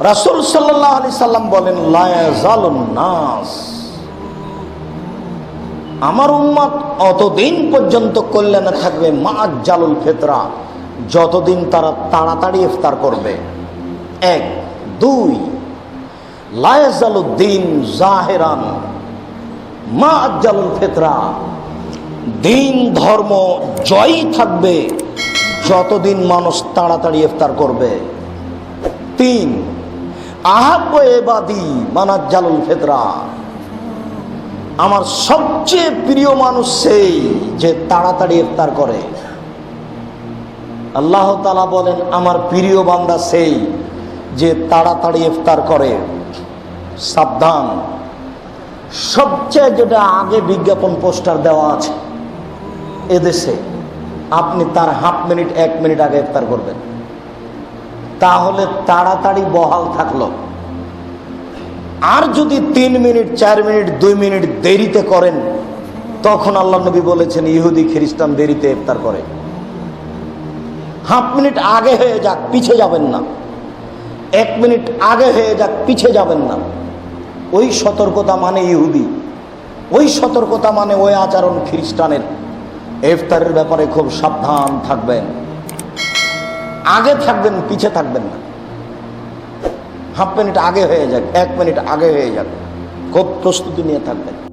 রাসুল সাল্লাহ সাল্লাম বলেন নাস। আমার উম্মত অতদিন পর্যন্ত কল্যাণে থাকবে মা জালুল ফেতরা, যতদিন তারা তাড়াতাড়ি ইফতার করবে। এক। দুই। লায়াজালুদ্দিন জাহেরান মা জালুল ফেতরা, দিন ধর্ম জয়ই থাকবে যতদিন মানুষ তাড়াতাড়ি ইফতার করবে। তিন। ফেতরা। আমার সবচেয়ে প্রিয় মানুষ সেই যে তাড়াতাড়ি ইফতার করে। আল্লাহ তালা বলেন, আমার প্রিয় বান্দা সেই যে তাড়াতাড়ি ইফতার করে। সাবধান। সবচেয়ে যেটা আগে বিজ্ঞাপন পোস্টার দেওয়া আছে এদেশে, আপনি তার হাফ মিনিট, এক মিনিট আগে ইফতার করবেন। তাহলে তাড়াতাড়ি বহাল থাকল। আর যদি তিন মিনিট, চার মিনিট, দুই মিনিট দেরিতে করেন, তখন আল্লাহ নবী বলেছেন, ইহুদি, খ্রিস্টান দেরিতে ইফতার করে। হাফ মিনিট আগে হয়ে যাক, পিছে যাবেন না। এক মিনিট আগে হয়ে যাক, পিছে যাবেন না। ওই সতর্কতা মানে ইহুদি। ওই সতর্কতা মানে ওই আচরণ খ্রিস্টানের। ইফতারের ব্যাপারে খুব সাবধান থাকবেন। আগে থাকবেন, পিছে থাকবেন না। হাফ মিনিট আগে হয়ে যাক, এক মিনিট আগে হয়ে যাক। খুব প্রস্তুতি নিয়ে থাকবেন।